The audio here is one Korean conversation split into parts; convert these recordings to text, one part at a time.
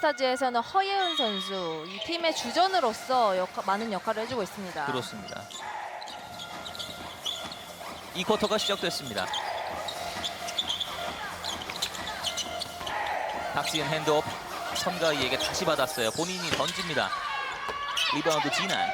스타즈에서는 허예은 선수 이 팀의 주전으로서 역할- 많은 역할을 해주고 있습니다. 그렇습니다. 이 쿼터가 시작됐습니다. 박지은 핸드업 선가이에게 다시 받았어요. 본인이 던집니다. 리바운드 진한.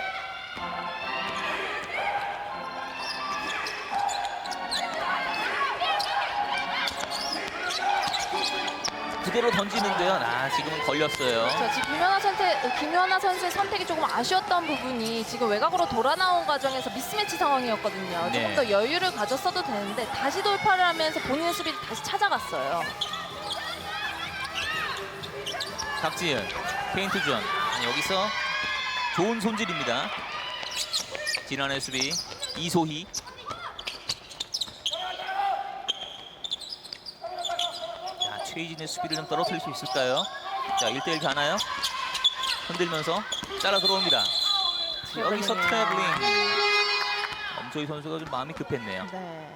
그대로 던지는데요. 아 지금은 걸렸어요. 자, 지금 김연아 선택, 김연아 선수의 선택이 조금 아쉬웠던 부분이 지금 외곽으로 돌아 나온 과정에서 미스매치 상황이었거든요. 네. 조금 더 여유를 가졌어도 되는데 다시 돌파를 하면서 본인의 수비를 다시 찾아갔어요. 박지은 페인트 전 여기서 좋은 손질입니다. 지난해 수비 이소희 자 최희진의 수비를 좀 떨어뜨릴 수 있을까요? 자 1대1 가나요? 흔들면서 따라 들어옵니다. 여기서. 트래블링 엄조희 선수가 좀 마음이 급했네요. 네.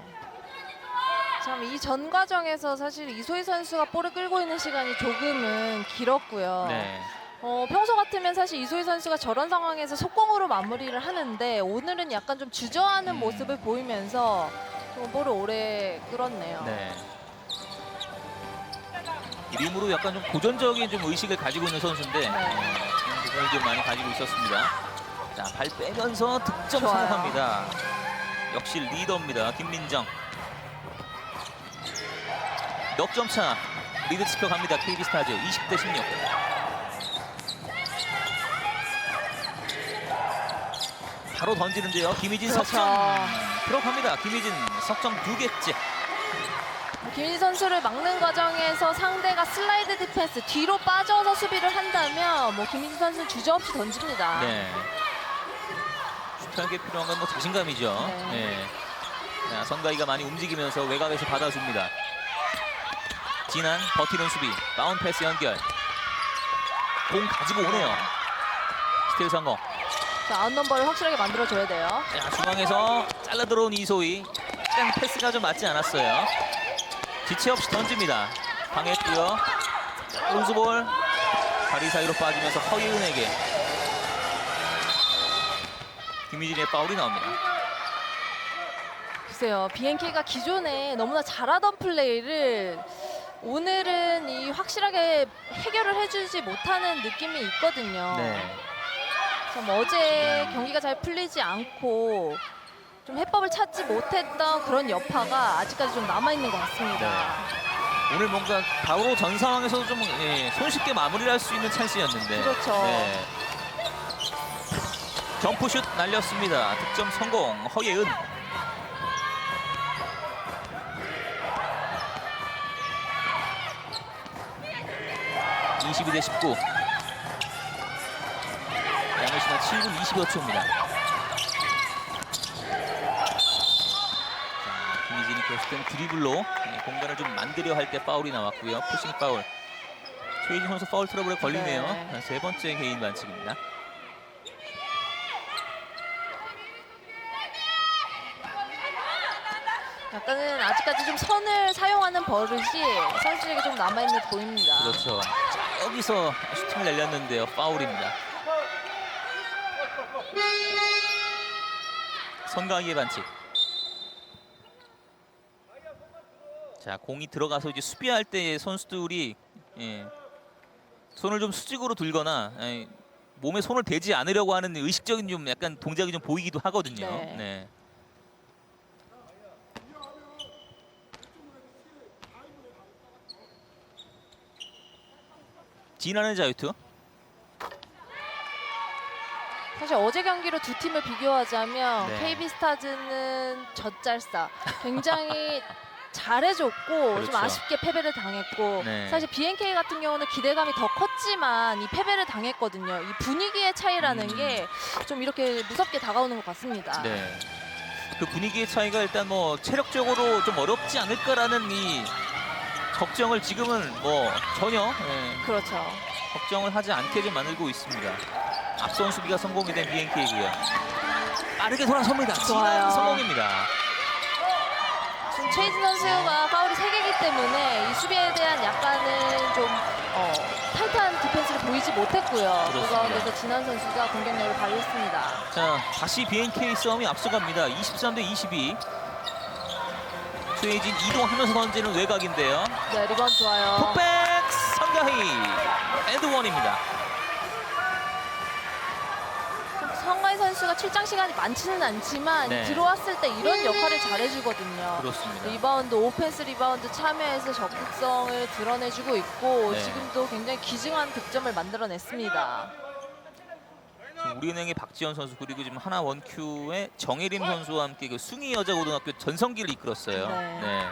참 이 전 과정에서 사실 이소희 선수가 볼을 끌고 있는 시간이 조금은 길었고요. 네. 어, 평소 같으면 사실 이소희 선수가 저런 상황에서 속공으로 마무리를 하는데 오늘은 약간 좀 주저하는 음. 모습을 보이면서 좀 볼을 오래 끌었네요. 네. 이름으로 약간 좀 도전적인 좀 의식을 가지고 있는 선수인데 네. 네, 그런 부분을 좀 많이 가지고 있었습니다. 자, 발 빼면서 득점 좋아요. 성공합니다. 역시 리더입니다. 김민정. 넉점 차 리드 지켜갑니다. KB 스타즈 20대 16. 바로 던지는데요. 김희진 그렇죠. 석점 들어갑니다. 김희진 석점 두 개째. 김희 선수를 막는 과정에서 상대가 슬라이드 디펜스 뒤로 빠져서 수비를 한다면 뭐 김희 선수는 주저없이 던집니다. 네. 슈터에게 필요한 건 뭐 자신감이죠. 네. 네. 자, 선가이가 많이 움직이면서 외곽에서 받아줍니다. 진한 버티는 수비, 다운 패스 연결. 공 가지고 오네요. 스틸 성공. 자, 아웃넘버를 확실하게 만들어줘야 돼요. 자, 중앙에서 잘라 들어온 이소희. 약간 패스가 좀 맞지 않았어요. 지체 없이 던집니다. 방했고요. 루즈볼. 다리 사이로 빠지면서 허이은에게 김희진의 파울이 나옵니다. 글쎄요, BNK가 기존에 너무나 잘하던 플레이를 오늘은 이 확실하게 해결을 해주지 못하는 느낌이 있거든요. 네. 참 어제 경기가 잘 풀리지 않고 좀 해법을 찾지 못했던 그런 여파가 아직까지 좀 남아있는 것 같습니다. 네. 오늘 뭔가 바로 전 상황에서도 좀 예, 손쉽게 마무리를 할 수 있는 찬스였는데. 그렇죠. 네. 점프슛 날렸습니다. 득점 성공. 허예은. (22 대 19) 양효신아 7분 20여 초입니다. 김희진이 계속된 드리블로 예, 공간을 좀 만들려 할 때 파울이 나왔고요. 푸싱 파울. 최희진 선수 파울 트러블에 걸리네요. 네. 세 번째 개인 반칙입니다. 약간은 아직까지 좀 선을 사용하는 버릇이 선수에게 좀 남아있는 듯 보입니다. 그렇죠. 자, 여기서 슈팅을 날렸는데요. 파울입니다. 선강희의 반칙. 자, 공이 들어가서 이제 수비할 때 선수들이 예, 손을 좀 수직으로 들거나 예, 몸에 손을 대지 않으려고 하는 의식적인 좀 약간 동작이 좀 보이기도 하거든요. 네. 네. 진하는 자유투. 사실 어제 경기로 두 팀을 비교하자면 네. KB 스타즈는 젖잘싸 굉장히 잘해줬고 좀 그렇죠. 아쉽게 패배를 당했고 네. 사실 BNK 같은 경우는 기대감이 더 컸지만 이 패배를 당했거든요. 이 분위기의 차이라는 음. 게좀 이렇게 무섭게 다가오는 것 같습니다. 네. 그 분위기의 차이가 일단 뭐 체력적으로 좀 어렵지 않을까라는 이 걱정을 지금은 뭐 전혀 예, 그렇죠. 걱정을 하지 않게 좀 만들고 있습니다. 앞선 수비가 성공이 된 BNK이고요. 빠르게 돌아섭니다. 좋아요. 성공입니다. 최희진 선수가 파울이 3개이기 때문에 이 수비에 대한 약간은 좀 어, 타이트한 디펜스 보이지 못했고요. 그 그렇습니다. 가운데서 진한 선수가 공격력을 발휘했습니다. 자, 다시 BNK 싸움이 앞서갑니다. 23 대 22. 최혜진 이동하면서 던지는 외곽인데요. 네, 리바운드 좋아요. 톡백 성가희 엔드원입니다. 성가희 선수가 출장 시간이 많지는 않지만 네. 들어왔을 때 이런 역할을 잘해주거든요. 그렇습니다. 리바운드, 오펜스 리바운드 참여해서 적극성을 드러내주고 있고 네. 지금도 굉장히 귀중한 득점을 만들어냈습니다. 지금 우리은행의 박지현 선수 그리고 지금 하나 원큐의 정혜림 선수와 함께 그 숭이 여자 고등학교 전성기를 이끌었어요. 네.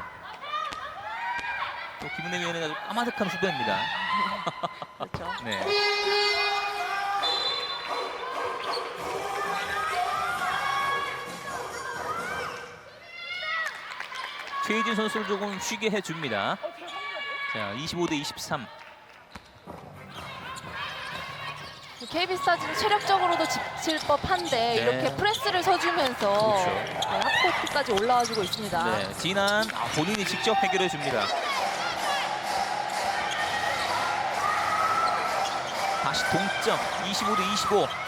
또 김은혜 위원의 아주 까마득한 후배입니다. 그렇죠. 네. 최희진 선수를 조금 쉬게 해줍니다. 자, 25 대 23. KB 스타즈는 체력적으로도 지칠 법한데 네. 이렇게 프레스를 서주면서 그렇죠. 네, 합코트까지 올라와주고 있습니다. 네, 진한 아, 본인이 직접 해결해 줍니다. 다시 동점 25 대 25.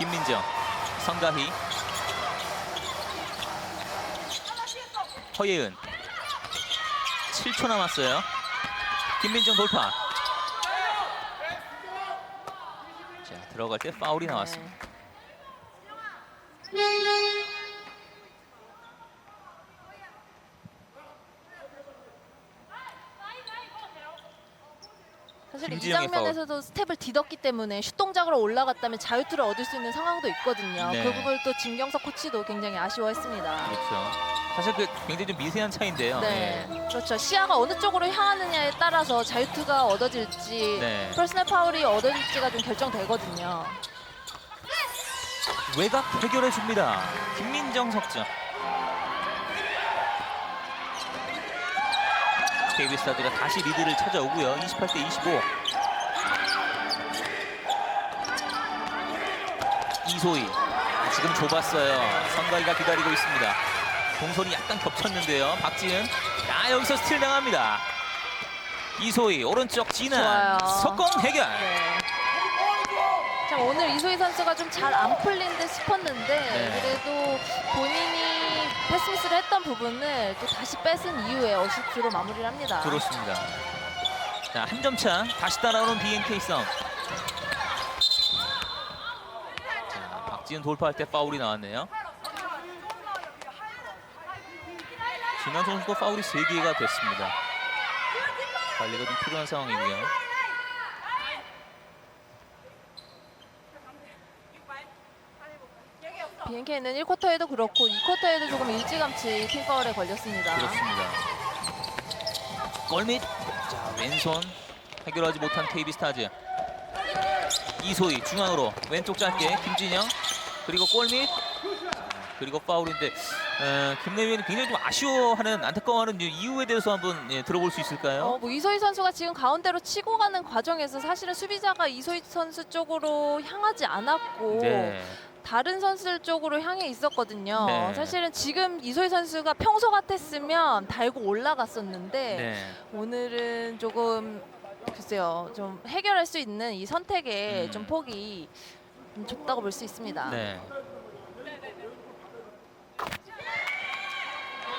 김민정, 성가희, 허예은. 7초 남았어요. 김민정 돌파. 자 들어갈 때 파울이 나왔습니다. 사실 이 김지영의 장면에서도 스텝을 디뎠기 때문에 슛 동작으로 올라갔다면 자유투를 얻을 수 있는 상황도 있거든요. 네. 그 부분을 또 진경석 코치도 굉장히 아쉬워했습니다. 그렇죠. 사실 그 굉장히 좀 미세한 차이인데요. 네, 그렇죠. 시야가 어느 쪽으로 향하느냐에 따라서 자유투가 얻어질지 네. 퍼스널 파울이 얻어질지가 좀 결정되거든요. 외곽 해결해 줍니다. 김민정 석점. KB스타즈가 다시 리드를 찾아오고요. 28대 25. 이소희 아, 지금 좁았어요. 선가이가 기다리고 있습니다. 동선이 약간 겹쳤는데요. 박지은 아 여기서 스틸 당합니다. 이소희 오른쪽 진아 좋아요. 석공 해결. 네. 참 오늘 이소희 선수가 좀 잘 안 풀린 듯 싶었는데 네. 그래도 본인이 패스미스를 했던 부분을 또 다시 뺏은 이후에 어시스트로 마무리를 합니다. 그렇습니다. 자, 한 점 차. 다시 따라오는 BNK 싸움. 자, 박지은 돌파할 때 파울이 나왔네요. 진한 선수도 파울이 3개가 됐습니다. 관리가 좀 필요한 상황이고요. BNK는 1쿼터에도 그렇고 2쿼터에도 조금 일찌감치 팀파울에 걸렸습니다. 그렇습니다. 골밑. 자, 왼손 해결하지 못한 KB 스타즈. 이소희 중앙으로 왼쪽 짧게 김진영 그리고 골밑 자, 그리고 파울인데 어, 김내위원이 굉장히 좀 아쉬워하는 안타까워하는 이유에 대해서 한번 예, 들어볼 수 있을까요? 어, 뭐 이소희 선수가 지금 가운데로 치고 가는 과정에서 사실은 수비자가 이소희 선수 쪽으로 향하지 않았고 네. 다른 선수들 쪽으로 향해 있었거든요. 네. 사실은 지금 이소희 선수가 평소 같았으면 달고 올라갔었는데 네. 오늘은 조금 글쎄요 좀 해결할 수 있는 이 선택에 음. 좀 폭이 좀 좁다고 볼 수 있습니다. 네.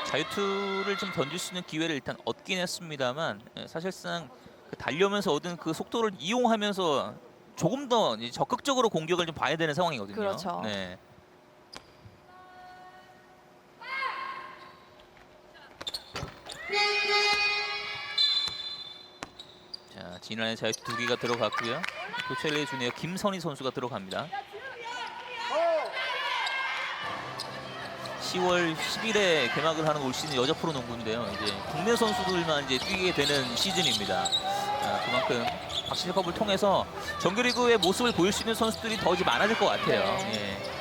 자유투를 좀 던질 수 있는 기회를 일단 얻긴 했습니다만 예, 사실상 그 달려면서 얻은 그 속도를 이용하면서 조금 더 이제 적극적으로 공격을 좀 봐야 되는 상황이거든요. 그렇죠. 네. 자, 진환의 자유투 두 개가 들어갔고요. 교체를 해주네요. 김선희 선수가 들어갑니다. 10월 10일에 개막을 하는 올 시즌 여자 프로 농구인데요. 이제 국내 선수들만 이제 뛰게 되는 시즌입니다. 아, 그만큼 박시컵을 통해서 정규리그의 모습을 보일 수 있는 선수들이 더 이제 많아질 것 같아요. 네. 예.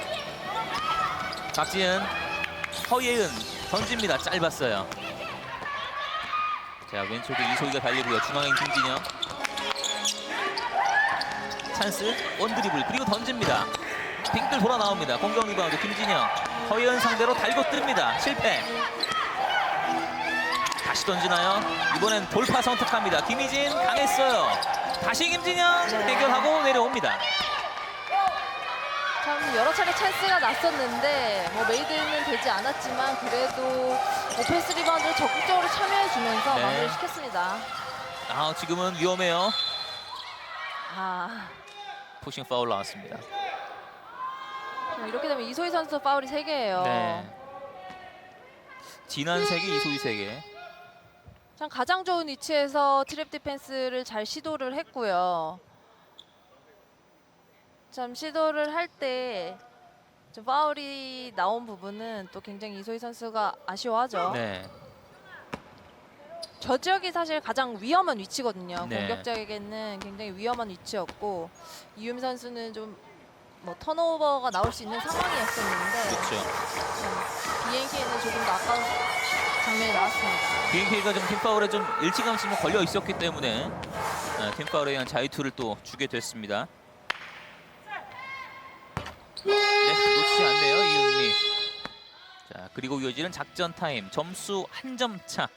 박지은, 허예은 던집니다. 짧았어요. 자 왼쪽에 이소희가 달리고요. 중앙엔 김진영. 찬스 원드리블 그리고 던집니다. 빙글 돌아 나옵니다. 공격 리바운드 김진영. 허예은 상대로 달고 뜹니다. 실패. 다시 던지나요? 이번엔 돌파 선택합니다. 김희진 강했어요. 다시 김진영 네. 해결하고 내려옵니다. 참 여러 차례 찬스가 났었는데 뭐 메이드는 되지 않았지만 그래도 오펜스 리바운드를 적극적으로 참여해주면서 네. 마무리를 시켰습니다. 아 지금은 위험해요. 아 푸싱 파울 나왔습니다. 이렇게 되면 이소희 선수 파울이 3개예요. 네. 진한 세계 이소희 세계. 참 가장 좋은 위치에서 트랩 디펜스를 잘 시도를 했고요. 참 시도를 할때좀 파울이 나온 부분은 또 굉장히 이소희 선수가 아쉬워하죠. 네. 저 지역이 사실 가장 위험한 위치거든요. 네. 공격자에게는 굉장히 위험한 위치였고 이유미 선수는 좀 뭐 턴오버가 나올 수 있는 상황이었었는데 그렇죠. BNK는 조금 더 아까운 장면이 나왔습니다. BNK가 좀 팀파울에 좀 일찌감치 좀 걸려 있었기 때문에 네, 팀파울에 의한 자유투를 또 주게 됐습니다. 네, 놓치지 않네요 이윤미. 자 그리고 이어지는 작전 타임 점수 한 점 차.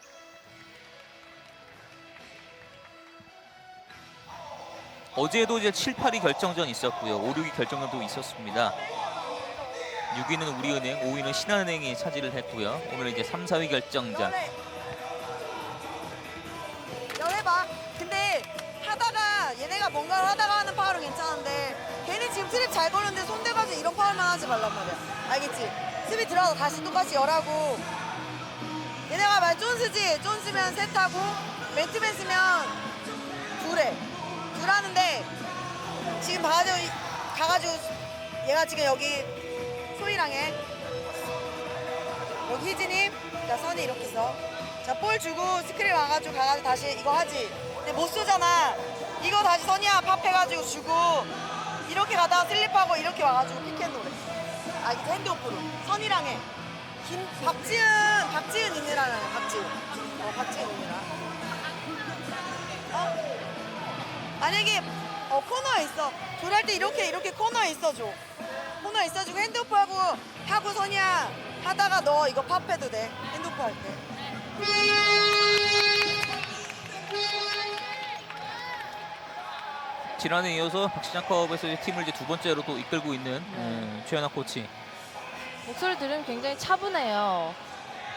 어제도 이제 7, 8위 결정전 있었고요. 5, 6위 결정전도 있었습니다. 6위는 우리은행, 5위는 신한은행이 차지를 했고요. 오늘 이제 3, 4위 결정전. 뭔가를 하다가 하는 파울은 괜찮은데 괜히 지금 트랩 잘 걸는데 손 대가지고 이런 파울만 하지 말란 말이야. 알겠지? 수비 들어가서 다시 똑같이 열하고 얘네가 말 존스지? 존스면 셋하고 쓰면 둘해. 둘 하는데 지금 봐가지고 가가지고 얘가 지금 여기 소희랑 해. 여기 희진이 자 선이 이렇게 써. 자 볼 주고 스크린 와가지고 가가지고 다시 이거 하지. 근데 못 쏘잖아. 이거 다시 선이야 팝 해가지고 주고 이렇게 가다가 슬립하고 이렇게 와가지고 픽앤롤해. 아 이거 핸드오프로. 선이랑 해. 김 박지은 박지은 있느라 박지은. 어 박지은 있느라. 어? 만약에 어 코너에 있어. 둘할 때 이렇게 이렇게 코너에 있어줘. 코너에 있어주고 핸드오프 하고 하고 선이야 하다가 너 이거 팝해도 돼. 핸드오프 할 때. 지난해 이어서 박시장컵에서 이제 팀을 이제 두 번째로 또 이끌고 있는 음, 최연아 코치. 목소리 들으면 굉장히 차분해요.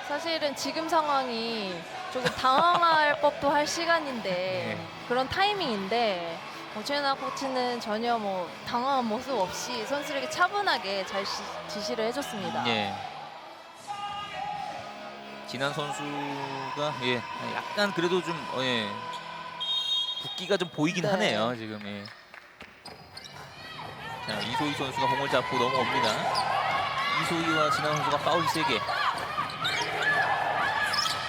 사실은 지금 상황이 조금 당황할 법도 할 시간인데 네. 그런 타이밍인데 뭐 최은아 코치는 전혀 뭐 당황한 모습 없이 선수에게 차분하게 잘 시- 지시를 해줬습니다. 예. 진한 선수가 예 약간 그래도 좀 어, 예. 붓기가 좀 보이긴 네. 하네요 지금. 예. 자 이소희 선수가 공을 잡고 넘어옵니다. 이소희와 진한 선수가 파울 3개.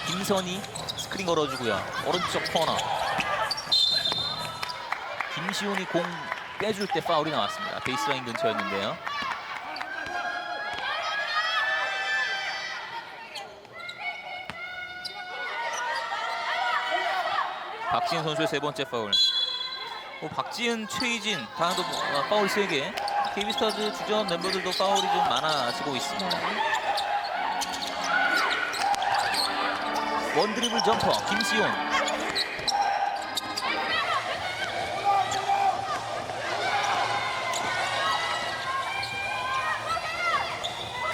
김선이 스크린 걸어주고요. 오른쪽 코너. 김시훈이 공 빼줄 때 파울이 나왔습니다. 베이스라인 근처였는데요. 박지은 선수의 세 번째 파울. 뭐 박지은, 최희진 다음도 뭐, 어, 파울 3개. KB스타즈 주전 멤버들도 파울이 좀 많아지고 있습니다. 네. 원드리블 점퍼 김시훈.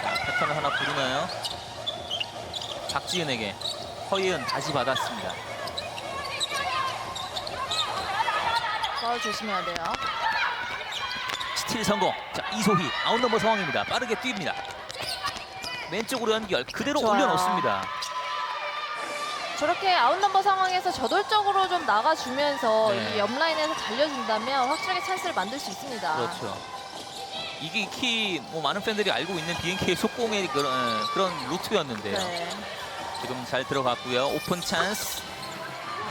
자, 패턴을 하나 부르나요? 박지은에게 허예은 다시 받았습니다. 파울 조심해야 돼요. 스틸 성공. 자 이소희 아웃 넘버 상황입니다. 빠르게 뜁니다. 왼쪽으로 연결 그대로 좋아요. 올려놓습니다. 저렇게 아웃넘버 상황에서 저돌적으로 좀 나가주면서 네. 이 옆라인에서 달려준다면 확실하게 찬스를 만들 수 있습니다. 그렇죠. 이게 키뭐 많은 팬들이 알고 있는 BNK의 속공의 그런 예, 그런 루트였는데요. 네. 지금 잘 들어갔고요. 오픈 찬스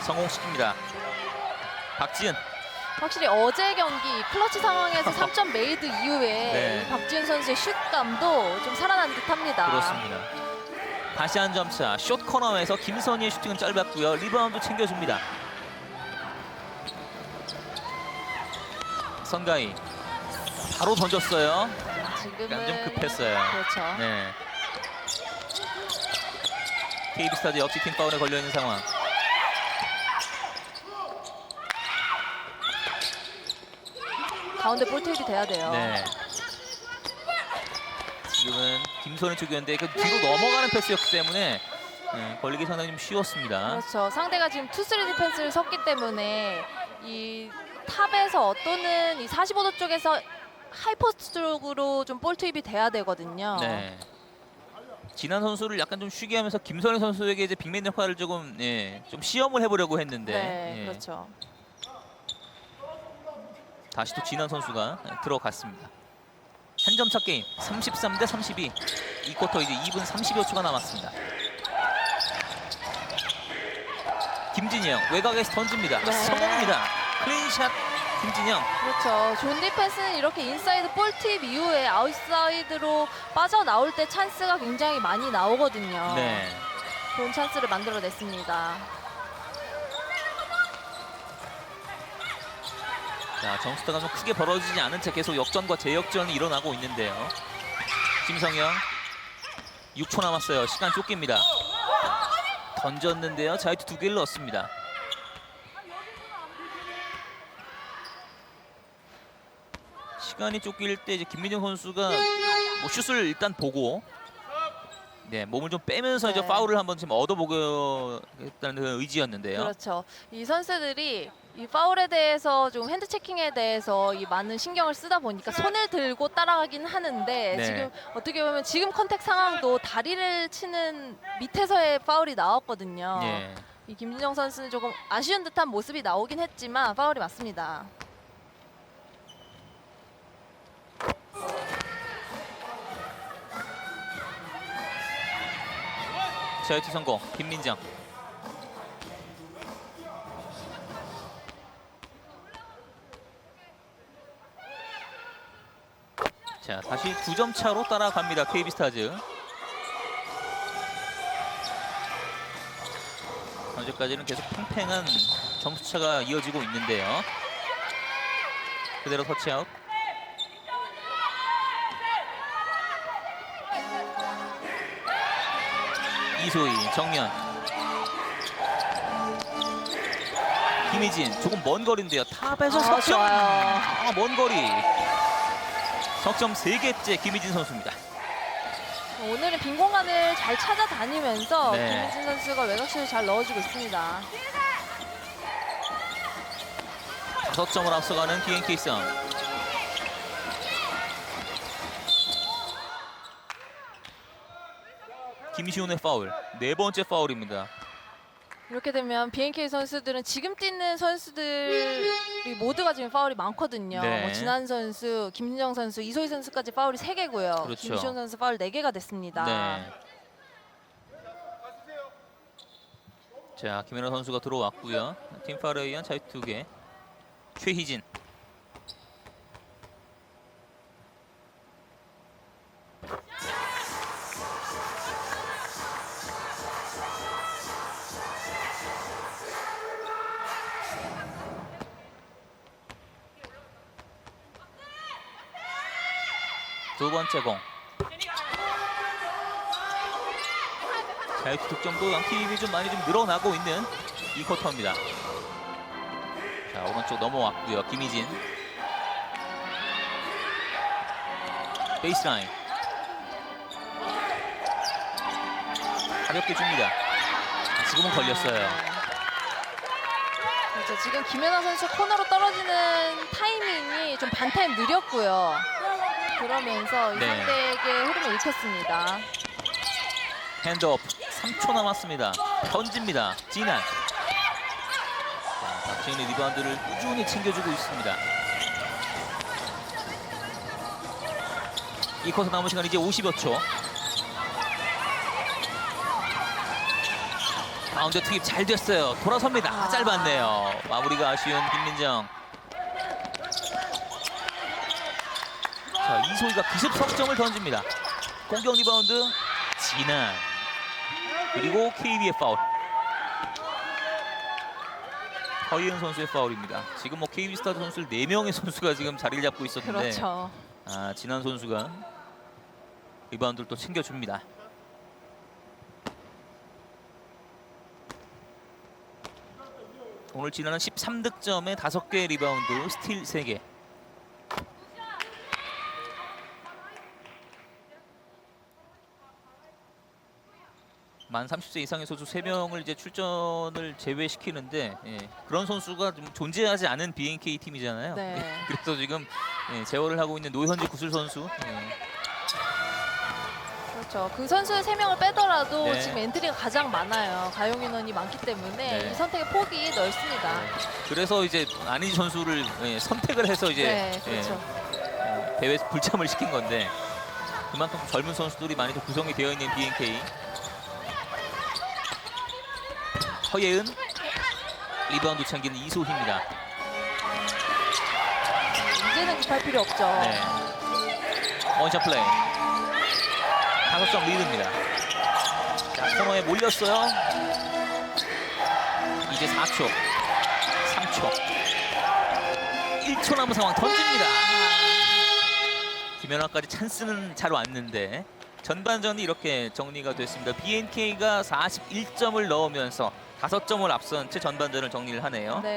성공시킵니다. 박지은 확실히 어제 경기 클러치 상황에서 3점 메이드 이후에 네. 이 박지훈 선수의 슛감도 좀 살아난 듯합니다. 그렇습니다. 다시 한 점차 숏 코너에서 김선희의 슈팅은 짧았고요. 리바운드 챙겨줍니다. 선가희 바로 던졌어요. 지금은 좀 급했어요. 그렇죠. 네. KB스타즈 역시 팀 파울에 걸려 있는 상황. 가운데 볼트입이 돼야 돼요. 네. 지금은 김선희 쪽이었는데 그 뒤로 넘어가는 패스였기 때문에 네, 걸리기 상당히 좀 쉬웠습니다. 그렇죠. 상대가 지금 투쓰리 디펜스를 섰기 때문에 이 탑에서 또는 이 45도 쪽에서 하이포스트 쪽으로 좀 볼 투입이 돼야 되거든요. 네. 진한 선수를 약간 좀 쉬게 하면서 김선희 선수에게 이제 빅맨 역할을 조금 예, 좀 시험을 해보려고 했는데 네, 예, 그렇죠. 다시 또 진한 선수가 들어갔습니다. 한 점 차 게임 33 대 32. 이 쿼터 이제 2분 30여 초가 남았습니다. 김진영 외곽에서 던집니다. 네. 성공입니다. 클린샷 김진영. 그렇죠. 존 디펜스는 이렇게 인사이드 볼 투입 이후에 아웃사이드로 빠져나올 때 찬스가 굉장히 많이 나오거든요. 네. 좋은 찬스를 만들어냈습니다. 자 점수타가 좀 크게 벌어지지 않은 채 계속 역전과 재역전이 일어나고 있는데요. 김성영 6초 남았어요. 시간 쫓깁니다. 던졌는데요. 자유투 두 개를 넣었습니다. 시간이 쫓길 때 이제 김민정 선수가 뭐 슛을 일단 보고 네 몸을 좀 빼면서 이제 네. 파울을 한번 지금 얻어보겠다는 그 의지였는데요. 그렇죠. 이 선수들이 이 파울에 대해서 좀 핸드 체킹에 대해서 이 많은 신경을 쓰다 보니까 손을 들고 따라가긴 하는데 네. 지금 어떻게 보면 지금 컨택 상황도 다리를 치는 밑에서의 파울이 나왔거든요. 예. 이 김진영 선수는 조금 아쉬운 듯한 모습이 나오긴 했지만 파울이 맞습니다. 자유투 성공. 김민정. 자 다시 두점 차로 따라갑니다. KB스타즈. 현재까지는 계속 팽팽한 점수차가 이어지고 있는데요. 그대로 터치아웃 이소희 정면 김희진 조금 먼 거리인데요 탑에서 아, 석점 좋아요. 아, 먼 거리 석점 세개째 김희진 선수입니다 오늘은 빈 공간을 잘 찾아다니면서 네. 김민진 선수가 외곽슛을 잘 넣어주고 있습니다. 다섯 점을 앞서가는 BNK 썸 김시훈의 파울 네 번째 파울입니다 이렇게 되면 BNK 선수들은 지금 뛰는 선수들이 모두가 지금 파울이 많거든요. 네. 뭐 진한 선수, 김진정 선수, 이소희 선수까지 파울이 3개고요. 그렇죠. 김시훈 선수 파울 4개가 됐습니다. 네. 자 김연아 선수가 들어왔고요. 팀 파울에 의한 자유 두 개. 최희진. 두 번째 공. 자유투 득점도 양팀이 좀 많이 좀 늘어나고 있는 이 쿼터입니다. 자 오른쪽 넘어왔고요. 김희진 베이스라인 가볍게 줍니다. 아, 지금은 걸렸어요. 그렇죠. 지금 김연아 선수 코너로 떨어지는 타이밍이 좀 반타임 느렸고요. 그러면서 이 네. 상대에게 흐름을 잃혔습니다. 핸드업 3초 남았습니다. 던집니다. 진한. 자, 박지은의 리바운드를 꾸준히 챙겨주고 있습니다. 이 쿼터 남은 시간 이제 50여 초. 가운데 투입 잘 됐어요. 돌아섭니다. 아. 짧았네요. 마무리가 아쉬운 김민정. 자, 이소희가 93점을 던집니다. 공격 리바운드 진한 그리고 KB의 파울. 허이은 선수의 파울입니다. 지금 뭐 KB 스타드 선수 4명의 선수가 지금 자리를 잡고 있었는데 그렇죠. 아, 진한 선수가 리바운드를 또 챙겨줍니다. 오늘 진한은 13득점에 5개의 리바운드, 스틸 3개. 만 30세 이상의 선수 3명을 이제 출전을 제외시키는데 예, 그런 선수가 좀 존재하지 않은 BNK 팀이잖아요. 네. 예, 그래서 지금 예, 제어를 하고 있는 노현지 구슬 선수 예, 그렇죠. 그 선수 세 명을 빼더라도 네. 지금 엔트리가 가장 많아요. 가용 인원이 많기 때문에 네. 이 선택의 폭이 넓습니다. 그래서 이제 안희지 선수를 예, 선택을 해서 이제 네, 그렇죠. 예, 대회 불참을 시킨 건데 그만큼 젊은 선수들이 많이 더 구성이 되어 있는 BNK. 허예은 리바운드 챙기는 이소희입니다. 이제는 급할 필요 없죠. 네. 원샷 플레이. 다섯 점 리드입니다. 자, 코너에 몰렸어요. 이제 4초. 3초. 1초 남은 상황 던집니다. 김연아까지 찬스는 잘 왔는데 전반전이 이렇게 정리가 됐습니다. BNK가 41점을 넣으면서 5점을 앞선 채 전반전을 정리를 하네요. 네.